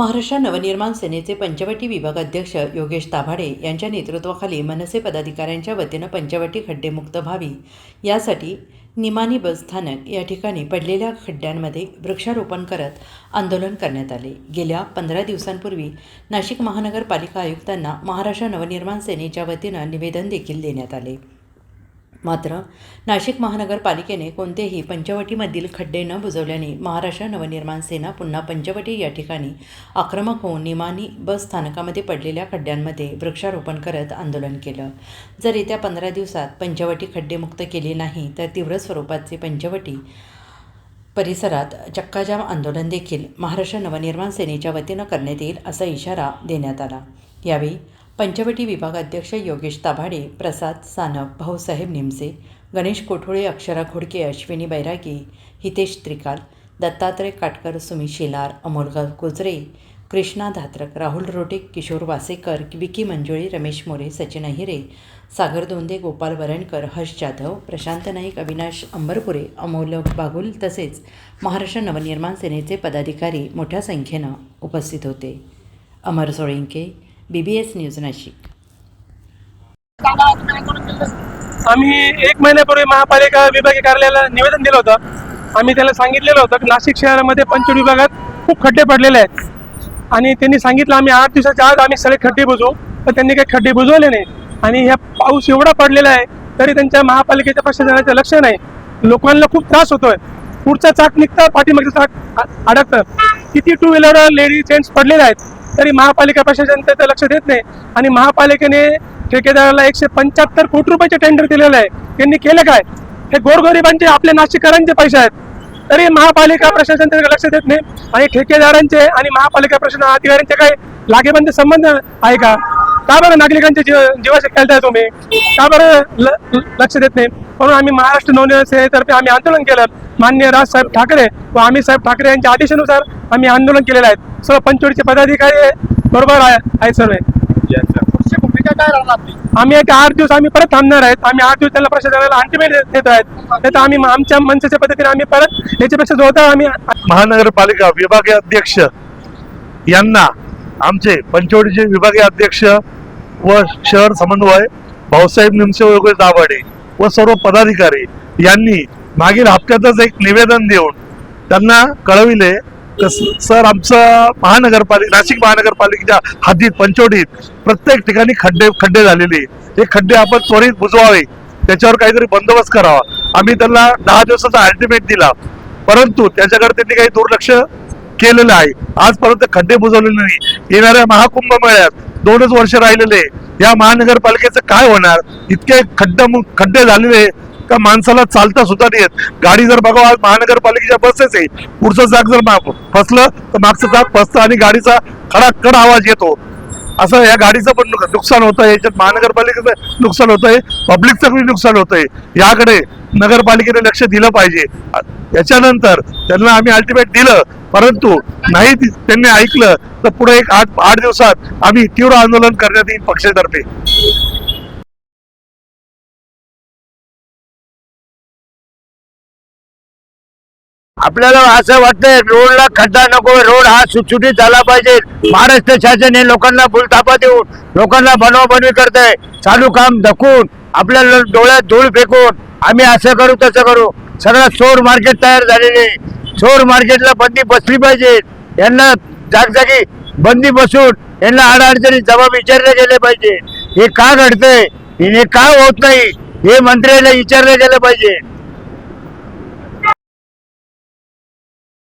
महाराष्ट्र नवनिर्माण सेनेचे पंचवटी विभाग अध्यक्ष योगेश ताभाडे यांच्या नेतृत्वाखाली मनसे पदाधिकाऱ्यांच्या वतीनं पंचवटी खड्डेमुक्त व्हावी. यासाठी निमानी बस स्थानक या ठिकाणी पडलेल्या खड्ड्यांमध्ये वृक्षारोपण करत आंदोलन करण्यात आले. गेल्या पंधरा दिवसांपूर्वी नाशिक महानगरपालिका आयुक्तांना महाराष्ट्र नवनिर्माण सेनेच्या वतीनं निवेदन देखील देण्यात आले. मात्र नाशिक महानगरपालिकेने कोणतेही पंचवटीमधील खड्डे न बुजवल्याने महाराष्ट्र नवनिर्माण सेना पुन्हा पंचवटी या ठिकाणी आक्रमक होऊन निमानी बस स्थानकामध्ये पडलेल्या खड्ड्यांमध्ये वृक्षारोपण करत आंदोलन केलं. जर येत्या पंधरा दिवसात पंचवटी खड्डेमुक्त केली नाही तर तीव्र स्वरूपाचे पंचवटी परिसरात चक्काजाम आंदोलन देखील महाराष्ट्र नवनिर्माण सेनेच्या वतीनं करण्यात येईल असा इशारा देण्यात आला. यावेळी पंचवटी विभाग अध्यक्ष योगेश ताभाडे प्रसाद सानप भाऊसाहेब निमसे गणेश कोठोळे अक्षरा घोडके अश्विनी बैरागी हितेश त्रिकाल दत्तात्रय काटकर सुमी शेलार अमोल गुजरे कृष्णा धात्रक राहुल रोटे किशोर वासेकर विकी मंजुळी रमेश मोरे सचिन अहिरे सागर दोंदे गोपाल वरणकर हर्ष जाधव प्रशांत नाईक अविनाश अंबरपुरे अमोल बागुल तसेच महाराष्ट्र नवनिर्माण सेनेचे पदाधिकारी मोठ्या संख्येनं उपस्थित होते. Amar Solanke B B S news Nashik. आम्ही एक महिन्यापूर्वी महापालिका विभागीय कार्यालयाला निवेदन दिलं होतं. आम्ही त्याला सांगितलेलं होतं की नाशिक शहरामध्ये पंचवीस विभागात खूप खड्डे पडलेले आहेत. आणि त्यांनी सांगितलं आम्ही आठ दिवसाच्या आज आम्ही सगळे खड्डे बुजवू. पण त्यांनी काही खड्डे बुजवले नाही. आणि ह्या पाऊस एवढा पडलेला आहे तरी त्यांच्या महापालिकेच्या प्रशासनाचं लक्ष नाही. लोकांना खूप त्रास होतोय. पुढचा चाक निघता पाठीमागचा चाक अडकतं. किती टू व्हीलर लेडीज जेंट्स पडलेले आहेत. तरी महापालिका प्रशासन त्याचं लक्ष देत नाही. आणि महापालिकेने ठेकेदाराला एकशे पंच्याहत्तर कोटी रुपयाचे टेंडर दिलेलं आहे. त्यांनी केलं काय? हे गोरगरिबांचे आपल्या नाशिककरांचे पैसे आहेत. तरी महापालिका प्रशासन त्याकडे लक्ष देत नाही. आणि ठेकेदारांचे आणि महापालिका प्रशासन अधिकाऱ्यांचे काही लागेबंद संबंध आहे का? का बरं नागरिकांच्या जीव जीवाशी खेळताय तुम्ही? का बरं ल- लक्ष देत नाही? म्हणून आम्ही महाराष्ट्र नवनिर्माण सेनेतर्फे आम्ही आंदोलन केलं. मान्य राजसाहेब ठाकरे व आम्ही साहेब ठाकरे यांच्या आदेशानुसार आम्ही आंदोलन केलेलं आहे. सर्व पंचवटीचे पदाधिकारी बरोबर आहे आहेत सर्व. भूमिका काय राहणार आपली आम्ही एक आठ दिवस आम्ही परत थांबणार आहेत. आम्ही आठ दिवस त्यांना प्रशासनाला अल्टिमेट देत आहेत. नाही तर आम्ही आमच्या मनसेच्या पद्धतीने आम्ही परत याच्यापेक्षा जोरदार आम्ही महानगरपालिका विभागीय अध्यक्ष यांना आमचे पंचवटीचे विभागीय अध्यक्ष व शहर समन्वय भाऊसाहेब निमसे दाभाडे व सर्व पदाधिकारी यांनी मागील हप्त्यातच एक निवेदन देऊन त्यांना कळविले सर आमचं महानगरपालिका नाशिक महानगरपालिकेच्या हद्दीत पंचवटीत प्रत्येक ठिकाणी खड्डे खड्डे झालेले हे खड्डे आपण त्वरित बुजवावे. त्याच्यावर काहीतरी बंदोबस्त करावा. आम्ही त्यांना दहा दिवसाचा अल्टिमेट दिला. परंतु त्याच्याकडे त्यांनी काही दुर्लक्ष केलेलं आहे. आजपर्यंत खड्डे बुजवलेले नाही. येणाऱ्या महाकुंभ मेळ्यात दोनच वर्ष राहिलेले. या महानगरपालिकेचं काय होणार? इतके खड्डे खड्डे झालेले का माणसाला चालता सुद्धा नाही येत. गाडी जर बघा आज महानगरपालिकेच्या बसेस आहे पुढचं जाग जर फसलं तर मागचं जाग फसतं आणि गाडीचा खडाखड आवाज येतो. असं या गाडीचं पण नुकसान होत आहे याच्यात महानगरपालिकेचं नुकसान होत आहे पब्लिकचं पण नुकसान होत आहे याकडे नगरपालिकेने लक्ष दिलं पाहिजे. याच्यानंतर त्यांना आम्ही अल्टिमेट दिलं. परंतु नाही त्यांनी ऐकलं तर पुढे एक आठ आठ दिवसात आम्ही तीव्र आंदोलन करण्यात येईल पक्षातर्फे. आपल्याला असं वाटतंय रोडला खड्डा नको रोड हा सुटसुटीत झाला पाहिजे. महाराष्ट्र शासन हे लोकांना फुलथापा देऊन लोकांना बनवाबनवी बनवी आहे चालू काम धकून आपल्याला डोळ्यात धूळ फेकून आम्ही असं करू तसं करू. सगळं चोर मार्केट तयार झालेले चोर मार्केटला बंदी बसली पाहिजे. यांना जागजागी बंदी बसून यांना अडचणी जबाब विचारले गेले पाहिजे. हे का घडतंय? हे का होत नाही? हे मंत्र्याला विचारलं गेलं पाहिजे.